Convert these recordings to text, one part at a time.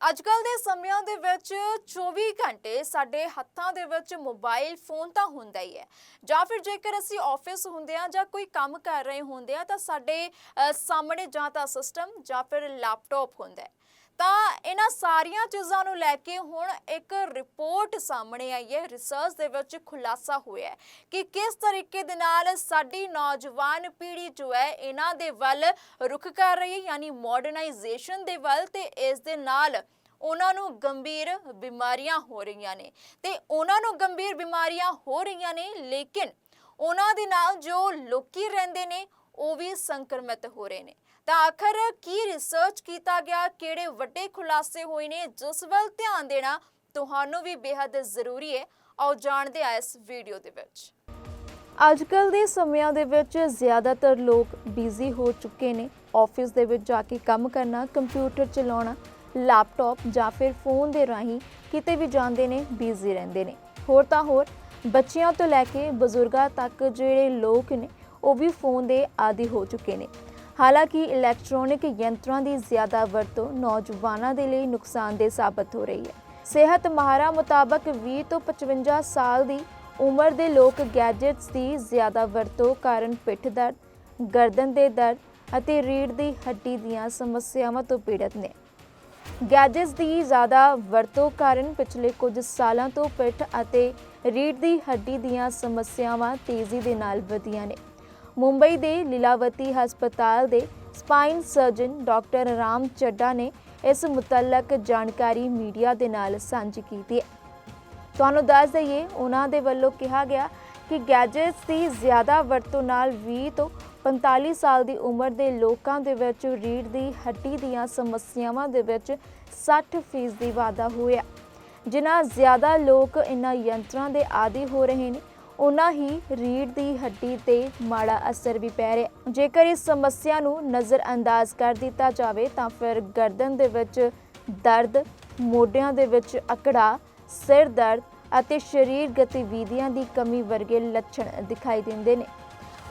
ਅੱਜਕੱਲ ਦੇ ਸਮਿਆਂ ਦੇ ਵਿੱਚ 24 ਘੰਟੇ ਸਾਡੇ ਹੱਥਾਂ ਦੇ ਵਿੱਚ ਮੋਬਾਈਲ ਫੋਨ ਤਾਂ ਹੁੰਦਾ ਹੀ ਹੈ। ਜਾਂ ਫਿਰ ਜੇਕਰ ਅਸੀਂ ਆਫਿਸ ਹੁੰਦੇ ਆ ਜਾਂ ਕੋਈ ਕੰਮ ਕਰ ਰਹੇ ਹੁੰਦੇ ਆ ਤਾਂ ਸਾਡੇ ਸਾਹਮਣੇ ਜਾਂ ਤਾਂ ਸਿਸਟਮ ਜਾਂ ਫਿਰ ਲੈਪਟਾਪ ਹੁੰਦਾ ਹੈ। ਤਾਂ ਇਹਨਾਂ ਸਾਰੀਆਂ ਚੀਜ਼ਾਂ ਨੂੰ ਲੈ ਕੇ ਹੁਣ ਇੱਕ ਰਿਪੋਰਟ ਸਾਹਮਣੇ ਆਈ ਹੈ ਰਿਸਰਚ ਦੇ ਵਿੱਚ ਖੁਲਾਸਾ ਹੋਇਆ ਕਿ ਕਿਸ ਤਰੀਕੇ ਦੇ ਨਾਲ ਸਾਡੀ ਨੌਜਵਾਨ ਪੀੜ੍ਹੀ ਜੋ ਹੈ ਇਹਨਾਂ ਦੇ ਵੱਲ ਰੁਖ ਕਰ ਰਹੀ ਹੈ, ਯਾਨੀ ਮਾਡਰਨਾਈਜੇਸ਼ਨ ਦੇ ਵੱਲ ਤੇ ਇਸ ਦੇ ਨਾਲ ਉਹਨਾਂ ਨੂੰ ਗੰਭੀਰ ਬਿਮਾਰੀਆਂ ਹੋ ਰਹੀਆਂ ਨੇ। ਤੇ ਉਹਨਾਂ ਨੂੰ ਗੰਭੀਰ ਬਿਮਾਰੀਆਂ ਹੋ ਰਹੀਆਂ ਨੇ, ਲੇਕਿਨ ਉਹਨਾਂ ਦੇ ਨਾਲ ਜੋ ਲੋਕੀ ਰਹਿੰਦੇ ਨੇ ਉਹ ਵੀ ਸੰਕਰਮਿਤ ਹੋ ਰਹੇ ਨੇ। ਤਾਂ ਆਖਰ ਕੀ ਰਿਸਰਚ ਕੀਤਾ ਗਿਆ? ਕਿਹੜੇ ਵੱਡੇ ਖੁਲਾਸੇ ਹੋਏ ਨੇ? ਜਿਸ ਵੱਲ ਧਿਆਨ ਦੇਣਾ ਤੁਹਾਨੂੰ ਵੀ ਬੇहद ਜ਼ਰੂਰੀ ਹੈ। ਆਓ ਜਾਣਦੇ ਆ ਇਸ ਵੀਡੀਓ ਦੇ ਵਿੱਚ। ਅੱਜਕੱਲ ਦੇ ਸਮਿਆਂ ਦੇ ਵਿੱਚ ਜ਼ਿਆਦਾਤਰ ਲੋਕ ਬਿਜ਼ੀ ਹੋ ਚੁੱਕੇ ਨੇ। ਆਫਿਸ ਦੇ ਵਿੱਚ ਜਾ ਕੇ ਕੰਮ ਕਰਨਾ ਕੰਪਿਊਟਰ ਚਲਾਉਣਾ ਲੈਪਟਾਪ ਜਾਂ ਫਿਰ ਫੋਨ ਦੇ ਰਾਹੀਂ ਕਿਤੇ ਵੀ ਜਾਂਦੇ ਨੇ ਬਿਜ਼ੀ ਰਹਿੰਦੇ ਨੇ। ਹੋਰ ਤਾਂ ਹੋਰ, ਬੱਚਿਆਂ ਤੋਂ ਲੈ ਕੇ ਬਜ਼ੁਰਗਾਂ ਤੱਕ ਜਿਹੜੇ ਲੋਕ ਨੇ ਉਹ ਵੀ ਫੋਨ ਦੇ ਆਦੀ ਹੋ ਚੁੱਕੇ ਨੇ। ਹਾਲਾਂਕਿ ਇਲੈਕਟ੍ਰੋਨਿਕ ਯੰਤਰਾਂ ਦੀ ਜ਼ਿਆਦਾ ਵਰਤੋਂ ਨੌਜਵਾਨਾਂ ਦੇ ਲਈ ਨੁਕਸਾਨਦੇਹ ਸਾਬਤ ਹੋ ਰਹੀ ਹੈ। ਸਿਹਤ ਮਾਹਰਾਂ ਮੁਤਾਬਕ 20 ਤੋਂ 55 ਸਾਲ ਦੀ ਉਮਰ ਦੇ ਲੋਕ ਗੈਜਟਸ ਦੀ ਜ਼ਿਆਦਾ ਵਰਤੋਂ ਕਾਰਨ ਪਿੱਠ ਦਰਦ, ਗਰਦਨ ਦੇ ਦਰਦ ਅਤੇ ਰੀੜ੍ਹ ਦੀ ਹੱਡੀ ਦੀਆਂ ਸਮੱਸਿਆਵਾਂ ਤੋਂ ਪੀੜਤ ਨੇ। ਗੈਜਟਸ ਦੀ ਜ਼ਿਆਦਾ ਵਰਤੋਂ ਕਾਰਨ ਪਿਛਲੇ ਕੁਝ ਸਾਲਾਂ ਤੋਂ ਪਿੱਠ ਅਤੇ ਰੀੜ੍ਹ ਦੀ ਹੱਡੀ ਦੀਆਂ ਸਮੱਸਿਆਵਾਂ ਤੇਜ਼ੀ ਦੇ ਨਾਲ ਵਧੀਆਂ ਨੇ। ਮੁੰਬਈ ਦੇ ਲੀਲਾਵਤੀ ਹਸਪਤਾਲ ਦੇ spine surgeon doctor Ram Chadda ਨੇ ਇਸ ਮੁਤਲਕ ਜਾਣਕਾਰੀ ਮੀਡੀਆ ਦੇ ਨਾਲ ਸਾਂਝੀ ਕੀਤੀ ਹੈ। ਤੁਹਾਨੂੰ ਦੱਸ ਦਈਏ, ਉਹਨਾਂ ਦੇ ਵੱਲੋਂ ਕਿਹਾ ਗਿਆ ਕਿ ਗੈਜਟਸ ਦੀ ਜ਼ਿਆਦਾ ਵਰਤੋਂ ਨਾਲ 20 ਤੋਂ 45 ਸਾਲ ਦੀ ਉਮਰ ਦੇ ਲੋਕਾਂ ਦੇ ਵਿੱਚ ਰੀੜ੍ਹ ਦੀ ਹੱਡੀ ਦੀਆਂ ਸਮੱਸਿਆਵਾਂ ਦੇ ਵਿੱਚ 60% ਦੀ ਵਾਧਾ ਹੋਇਆ। ਜਿਨ੍ਹਾਂ ਜ਼ਿਆਦਾ ਲੋਕ ਇਨ੍ਹਾਂ ਯੰਤਰਾਂ ਦੇ ਆਦੀ ਹੋ ਰਹੇ ਨੇ ਉਨਾ ਹੀ ਰੀੜ੍ਹ ਦੀ ਹੱਡੀ ਤੇ ਮਾੜਾ ਅਸਰ ਵੀ ਪੈ ਰਿਹਾ ਜੇਕਰ ਇਸ ਸਮੱਸਿਆ ਨੂੰ ਨਜ਼ਰਅੰਦਾਜ਼ ਕਰ ਦਿੱਤਾ ਜਾਵੇ, ਤਾਂ ਫਿਰ ਗਰਦਨ ਦੇ ਵਿੱਚ ਦਰਦ, ਮੋਢਿਆਂ ਦੇ ਵਿੱਚ ਅਕੜਾ, ਸਿਰ ਦਰਦ ਅਤੇ ਸਰੀਰ ਗਤੀਵਿਧੀਆਂ ਦੀ ਕਮੀ ਵਰਗੇ ਲੱਛਣ ਦਿਖਾਈ ਦਿੰਦੇ ਨੇ।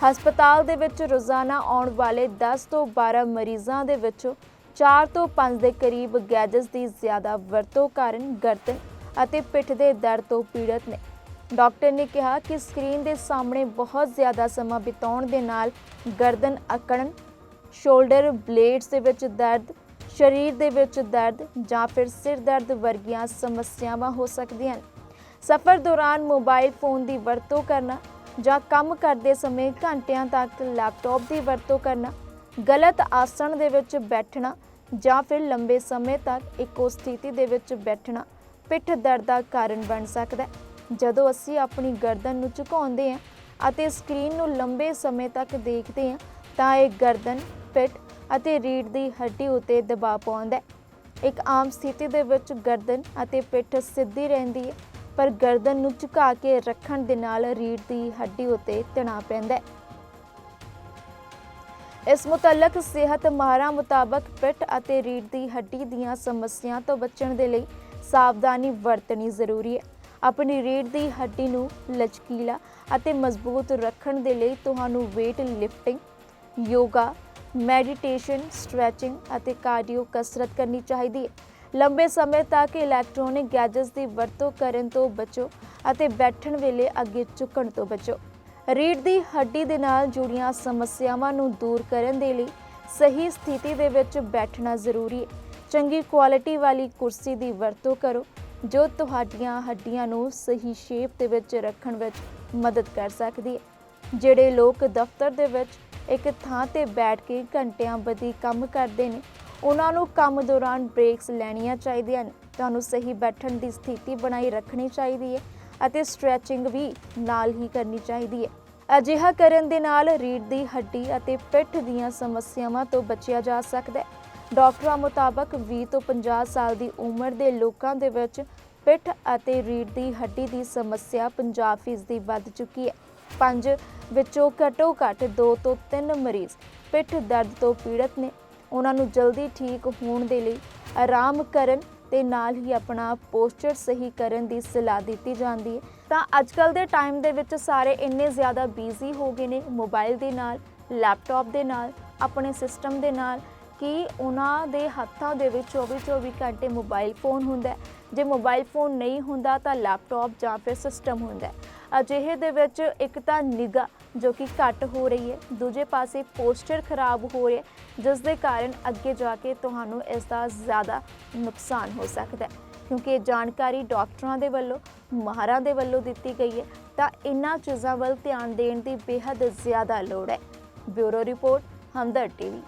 ਹਸਪਤਾਲ ਦੇ ਵਿੱਚ ਰੋਜ਼ਾਨਾ ਆਉਣ ਵਾਲੇ 10 ਤੋਂ 12 ਮਰੀਜ਼ਾਂ ਦੇ ਵਿੱਚੋਂ 4 ਤੋਂ 5 ਦੇ ਕਰੀਬ ਗੈਜਸ ਦੀ ਜ਼ਿਆਦਾ ਵਰਤੋਂ ਕਾਰਨ ਗਰਦਨ ਅਤੇ ਪਿੱਠ ਦੇ ਦਰਦ ਤੋਂ ਪੀੜਤ ਨੇ। ਡਾਕਟਰ ਨੇ ਕਿਹਾ ਕਿ ਸਕਰੀਨ ਦੇ ਸਾਹਮਣੇ ਬਹੁਤ ਜ਼ਿਆਦਾ ਸਮਾਂ ਬਿਤਾਉਣ ਦੇ ਨਾਲ ਗਰਦਨ ਅਕੜਨ, ਸ਼ੋਲਡਰ ਬਲੇਡਸ ਦੇ ਵਿੱਚ ਦਰਦ, ਸਰੀਰ ਦੇ ਵਿੱਚ ਦਰਦ ਜਾਂ ਫਿਰ ਸਿਰ ਦਰਦ ਵਰਗੀਆਂ ਸਮੱਸਿਆਵਾਂ ਹੋ ਸਕਦੀਆਂ ਹਨ। ਸਫ਼ਰ ਦੌਰਾਨ ਮੋਬਾਈਲ ਫੋਨ ਦੀ ਵਰਤੋਂ ਕਰਨਾ ਜਾਂ ਕੰਮ ਕਰਦੇ ਸਮੇਂ ਘੰਟਿਆਂ ਤੱਕ ਲੈਪਟਾਪ ਦੀ ਵਰਤੋਂ ਕਰਨਾ, ਗਲਤ ਆਸਣ ਦੇ ਵਿੱਚ ਬੈਠਣਾ ਜਾਂ ਫਿਰ ਲੰਬੇ ਸਮੇਂ ਤੱਕ ਇੱਕੋ ਸਥਿਤੀ ਦੇ ਵਿੱਚ ਬੈਠਣਾ ਪਿੱਠ ਦਰਦ ਦਾ ਕਾਰਨ ਬਣ ਸਕਦਾ ਹੈ। ਜਦੋਂ ਅਸੀਂ ਆਪਣੀ ਗਰਦਨ ਨੂੰ ਝੁਕਾਉਂਦੇ ਹਾਂ ਅਤੇ ਸਕਰੀਨ ਨੂੰ ਲੰਬੇ ਸਮੇਂ ਤੱਕ ਦੇਖਦੇ ਹਾਂ, ਤਾਂ ਇਹ ਗਰਦਨ, ਪਿੱਠ ਅਤੇ ਰੀੜ੍ਹ ਦੀ ਹੱਡੀ ਉੱਤੇ ਦਬਾਅ ਪਾਉਂਦਾ ਹੈ। ਇੱਕ ਆਮ ਸਥਿਤੀ ਦੇ ਵਿੱਚ ਗਰਦਨ ਅਤੇ ਪਿੱਠ ਸਿੱਧੀ ਰਹਿੰਦੀ ਹੈ, ਪਰ ਗਰਦਨ ਨੂੰ ਝੁਕਾ ਕੇ ਰੱਖਣ ਦੇ ਨਾਲ ਰੀੜ੍ਹ ਦੀ ਹੱਡੀ ਉੱਤੇ ਤਣਾਅ ਪੈਂਦਾ ਹੈ। ਇਸ ਮੁਤਲਕ ਸਿਹਤ ਮਾਹਰਾਂ ਮੁਤਾਬਕ ਪਿੱਠ ਅਤੇ ਰੀੜ੍ਹ ਦੀ ਹੱਡੀ ਦੀਆਂ ਸਮੱਸਿਆਵਾਂ ਤੋਂ ਬਚਣ ਦੇ ਲਈ ਸਾਵਧਾਨੀ ਵਰਤਣੀ ਜ਼ਰੂਰੀ ਹੈ। ਆਪਣੀ ਰੀੜ੍ਹ ਦੀ ਹੱਡੀ ਨੂੰ ਲਚਕੀਲਾ ਅਤੇ ਮਜ਼ਬੂਤ ਰੱਖਣ ਦੇ ਲਈ ਤੁਹਾਨੂੰ weight lifting yoga meditation stretching ਅਤੇ ਕਾਰਡੀਓ ਕਸਰਤ ਕਰਨੀ ਚਾਹੀਦੀ ਹੈ। ਲੰਬੇ ਸਮੇਂ ਤੱਕ ਇਲੈਕਟ੍ਰੋਨਿਕ ਗੈਜਟਸ ਦੀ ਵਰਤੋਂ ਕਰਨ ਤੋਂ ਬਚੋ ਅਤੇ ਬੈਠਣ ਵੇਲੇ ਅੱਗੇ ਝੁਕਣ ਤੋਂ ਬਚੋ। ਰੀੜ੍ਹ ਦੀ ਹੱਡੀ ਦੇ ਨਾਲ ਜੁੜੀਆਂ ਸਮੱਸਿਆਵਾਂ ਨੂੰ ਦੂਰ ਕਰਨ ਦੇ ਲਈ ਸਹੀ ਸਥਿਤੀ ਦੇ ਵਿੱਚ ਬੈਠਣਾ ਜ਼ਰੂਰੀ ਹੈ। ਚੰਗੀ ਕੁਆਲਿਟੀ ਵਾਲੀ ਕੁਰਸੀ ਦੀ ਵਰਤੋਂ ਕਰੋ ਜੋ ਤੁਹਾਡੀਆਂ ਹੱਡੀਆਂ ਨੂੰ ਸਹੀ ਸ਼ੇਪ ਦੇ ਵਿੱਚ ਰੱਖਣ ਵਿੱਚ ਮਦਦ ਕਰ ਸਕਦੀ ਹੈ। ਜਿਹੜੇ ਲੋਕ ਦਫ਼ਤਰ ਦੇ ਵਿੱਚ ਇੱਕ ਥਾਂ ਤੇ ਬੈਠ ਕੇ ਘੰਟਿਆਂ ਬੱਧੀ ਕੰਮ ਕਰਦੇ ਨੇ, ਉਹਨਾਂ ਨੂੰ ਕੰਮ ਦੌਰਾਨ ਬ੍ਰੇਕਸ ਲੈਣੀਆਂ ਚਾਹੀਦੀਆਂ ਨੇ। ਤੁਹਾਨੂੰ ਸਹੀ ਬੈਠਣ ਦੀ ਸਥਿਤੀ ਬਣਾਈ ਰੱਖਣੀ ਚਾਹੀਦੀ ਹੈ ਅਤੇ ਸਟ੍ਰੈਚਿੰਗ ਵੀ ਨਾਲ ਹੀ ਕਰਨੀ ਚਾਹੀਦੀ ਹੈ। ਅਜਿਹਾ ਕਰਨ ਦੇ ਨਾਲ ਰੀੜ ਦੀ ਹੱਡੀ ਅਤੇ ਪਿੱਠ ਦੀਆਂ ਸਮੱਸਿਆਵਾਂ ਤੋਂ ਬਚਿਆ ਜਾ ਸਕਦਾ ਹੈ। ਡਾਕਟਰਾਂ ਮੁਤਾਬਕ 20 ਤੋਂ 50 ਸਾਲ ਦੀ ਉਮਰ ਦੇ ਲੋਕਾਂ ਦੇ ਵਿੱਚ ਪਿੱਠ ਅਤੇ ਰੀੜ੍ਹ ਦੀ ਹੱਡੀ ਦੀ ਸਮੱਸਿਆ 50% ਦੀ ਵੱਧ ਚੁੱਕੀ ਹੈ। ਪੰਜ ਵਿੱਚੋਂ ਘੱਟੋ ਘੱਟ 2 ਤੋਂ 3 ਮਰੀਜ਼ ਪਿੱਠ ਦਰਦ ਤੋਂ ਪੀੜਤ ਨੇ। ਉਹਨਾਂ ਨੂੰ ਜਲਦੀ ਠੀਕ ਹੋਣ ਦੇ ਲਈ ਆਰਾਮ ਕਰਨ ਤੇ ਨਾਲ ਹੀ ਆਪਣਾ ਪੋਸਚਰ ਸਹੀ ਕਰਨ ਦੀ ਸਲਾਹ ਦਿੱਤੀ ਜਾਂਦੀ ਹੈ। ਤਾਂ ਅੱਜਕੱਲ ਦੇ ਟਾਈਮ ਦੇ ਵਿੱਚ ਸਾਰੇ ਇੰਨੇ ਜ਼ਿਆਦਾ ਬਿਜ਼ੀ ਹੋ ਗਏ ਨੇ ਮੋਬਾਈਲ ਦੇ ਨਾਲ, ਲੈਪਟਾਪ ਦੇ ਨਾਲ, ਆਪਣੇ ਸਿਸਟਮ ਦੇ ਨਾਲ ਕਿ ਉਹਨਾਂ ਦੇ ਹੱਥਾਂ ਦੇ ਵਿੱਚ 24-24 ਘੰਟੇ ਮੋਬਾਈਲ ਫੋਨ ਹੁੰਦਾ ਜੇ ਮੋਬਾਈਲ ਫੋਨ ਨਹੀਂ ਹੁੰਦਾ ਤਾਂ ਲੈਪਟਾਪ ਜਾਂ ਫਿਰ ਸਿਸਟਮ ਹੁੰਦਾ ਅਜਿਹੇ ਦੇ ਵਿੱਚ ਇੱਕ ਤਾਂ ਨਿਗਾ ਜੋ ਕਿ ਘੱਟ ਹੋ ਰਹੀ ਹੈ। ਦੂਜੇ ਪਾਸੇ ਪੋਸਚਰ ਖਰਾਬ ਹੋ ਰਿਹਾ ਜਿਸ ਦੇ ਕਾਰਨ ਅੱਗੇ ਜਾ ਕੇ ਤੁਹਾਨੂੰ ਇਸ ਦਾ ਜ਼ਿਆਦਾ ਨੁਕਸਾਨ ਹੋ ਸਕਦਾ ਹੈ। ਕਿਉਂਕਿ ਇਹ ਜਾਣਕਾਰੀ ਡਾਕਟਰਾਂ ਦੇ ਵੱਲੋਂ, ਮਾਹਰਾਂ ਦੇ ਵੱਲੋਂ ਦਿੱਤੀ ਗਈ ਹੈ। ਤਾਂ ਇਨ੍ਹਾਂ ਚੀਜ਼ਾਂ ਵੱਲ ਧਿਆਨ ਦੇਣ ਦੀ ਬੇਹੱਦ ਜ਼ਿਆਦਾ ਲੋੜ ਹੈ। Bureau report, Hamdard TV.